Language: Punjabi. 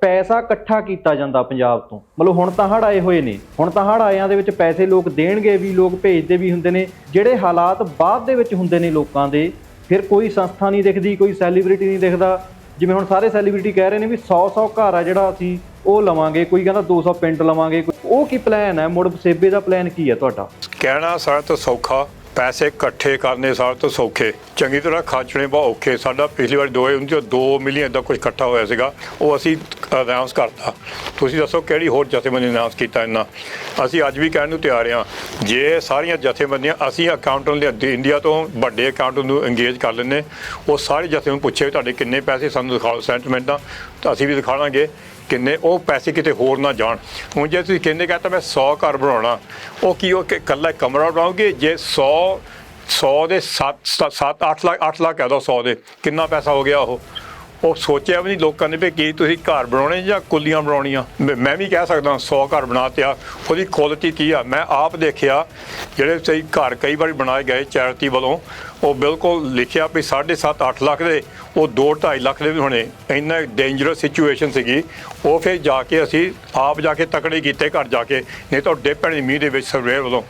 ਪੈਸਾ ਇਕੱਠਾ ਕੀਤਾ ਜਾਂਦਾ ਪੰਜਾਬ ਤੋਂ। ਮਤਲਬ ਹੁਣ ਤਾਂ ਹੜ ਆਏ ਹੋਏ ਨੇ। ਹੁਣ ਤਾਂ ਹੜ ਆਇਆਂ ਦੇ ਵਿੱਚ ਪੈਸੇ ਲੋਕ ਦੇਣਗੇ ਵੀ, ਲੋਕ ਭੇਜਦੇ ਵੀ ਹੁੰਦੇ ਨੇ। ਜਿਹੜੇ ਹਾਲਾਤ ਬਾਅਦ ਦੇ ਵਿੱਚ ਹੁੰਦੇ ਨੇ ਲੋਕਾਂ ਦੇ, ਫਿਰ ਕੋਈ ਸੰਸਥਾ ਨਹੀਂ ਦਿਖਦੀ, ਕੋਈ ਸੈਲੀਬ੍ਰਿਟੀ ਨਹੀਂ ਦਿਖਦਾ। ਜਿਵੇਂ ਹੁਣ ਸਾਰੇ ਸੈਲੀਬ੍ਰਿਟੀ ਕਹਿ ਰਹੇ ਨੇ ਵੀ 100 100 ਘਰ ਆ ਜਿਹੜਾ ਅਸੀਂ, ਉਹ ਲਵਾਂਗੇ। ਕੋਈ ਕਹਿੰਦਾ 200 ਪਿੰਡ ਲਵਾਂਗੇ। ਉਹ ਕੀ ਪਲਾਨ ਹੈ? ਮੁੜ ਸੇਬੇ ਦਾ ਪਲਾਨ ਕੀ ਹੈ ਤੁਹਾਡਾ? ਕਹਿਣਾ ਸਾਰਾ ਤੋਂ ਸੌਖਾ, ਪੈਸੇ ਇਕੱਠੇ ਕਰਨੇ ਸਾਰਾ ਤੋਂ ਸੌਖੇ। ਚੰਗੀ ਤਰ੍ਹਾਂ ਖਰਚਣੇ ਬਹੁਤ ਔਖੇ। ਸਾਡਾ ਪਿਛਲੀ ਵਾਰ 2019 ਚ 2 ਮਿਲੀਅਨ ਦਾ ਕੁਝ ਇਕੱਠਾ ਹੋਇਆ ਸੀਗਾ। ਉਹ ਅਸੀਂ ਅਨਾਉਂਸ ਕਰਤਾ। ਤੁਸੀਂ ਦੱਸੋ ਕਿਹੜੀ ਹੋਰ ਜਥੇਬੰਦੀ ਨੇ ਅਨਾਉਂਸ ਕੀਤਾ ਇੰਨਾ? ਅਸੀਂ ਅੱਜ ਵੀ ਕਹਿਣ ਨੂੰ ਤਿਆਰ ਹਾਂ, ਜੇ ਸਾਰੀਆਂ ਜਥੇਬੰਦੀਆਂ, ਅਸੀਂ ਅਕਾਊਂਟੈਂਟ ਇੰਡੀਆ ਤੋਂ ਵੱਡੇ ਅਕਾਊਂਟੈਂਟ ਨੂੰ ਇੰਗੇਜ ਕਰ ਲੈਂਦੇ, ਉਹ ਸਾਰੇ ਜਥੇ ਨੂੰ ਪੁੱਛੇ ਤੁਹਾਡੇ ਕਿੰਨੇ ਪੈਸੇ ਸਾਨੂੰ ਦਿਖਾਓ ਸੈਂਟੀਮੈਂਟਾਂ ਤਾਂ ਅਸੀਂ ਵੀ ਦਿਖਾਵਾਂਗੇ ਕਿੰਨੇ ਉਹ ਪੈਸੇ ਕਿਤੇ ਹੋਰ ਨਾ ਜਾਣ। ਹੁਣ ਜੇ ਤੁਸੀਂ ਕਹਿੰਦੇ ਕਹਤਾ ਮੈਂ 100 ਘਰ ਬਣਾਉਣਾ, ਉਹ ਕੀ ਉਹ ਕਿ, ਇਕੱਲਾ ਕਮਰਾ ਬਣਾਓਗੇ? ਜੇ 100 100 ਦੇ 7 7 8 ਲੱਖ 8 ਲੱਖ ਕਹਿ ਦੋ 100 ਦੇ, ਕਿੰਨਾ ਪੈਸਾ ਹੋ ਗਿਆ ਉਹ? ਉਹ ਸੋਚਿਆ ਵੀ ਨਹੀਂ, ਲੋਕਾਂ ਨੇ ਵੀ ਕੀ ਤੁਸੀਂ ਘਰ ਬਣਾਉਣੇ ਜਾਂ ਕੁੱਲੀਆਂ ਬਣਾਉਣੀਆਂ? ਮੈਂ ਮੈਂ ਵੀ ਕਹਿ ਸਕਦਾ 100 ਘਰ ਬਣਾਤਿਆ ਉਹਦੀ ਕੁਆਲਿਟੀ ਕੀ ਆ? ਮੈਂ ਆਪ ਦੇਖਿਆ, ਜਿਹੜੇ ਸਹੀ ਘਰ ਕਈ ਵਾਰੀ ਬਣਾਏ ਗਏ ਚੈਰਿਟੀ ਵੱਲੋਂ, ਉਹ ਬਿਲਕੁਲ ਲਿਖਿਆ ਵੀ 7.5 8 ਲੱਖ ਦੇ, ਉਹ 2 2.5 ਲੱਖ ਦੇ ਵੀ ਹੋਣੇ। ਇੰਨਾ ਡੇਂਜਰਸ ਸਿਚੁਏਸ਼ਨ ਸੀਗੀ। ਉਹ ਫਿਰ ਜਾ ਕੇ ਅਸੀਂ ਆਪ ਜਾ ਕੇ ਤਕੜੇ ਕੀਤੇ ਘਰ ਜਾ ਕੇ, ਨਹੀਂ ਤਾਂ ਡਿੱਪਣ ਮੀਂਹ ਦੇ ਵਿੱਚ ਸਰਵੇ ਵੱਲੋਂ।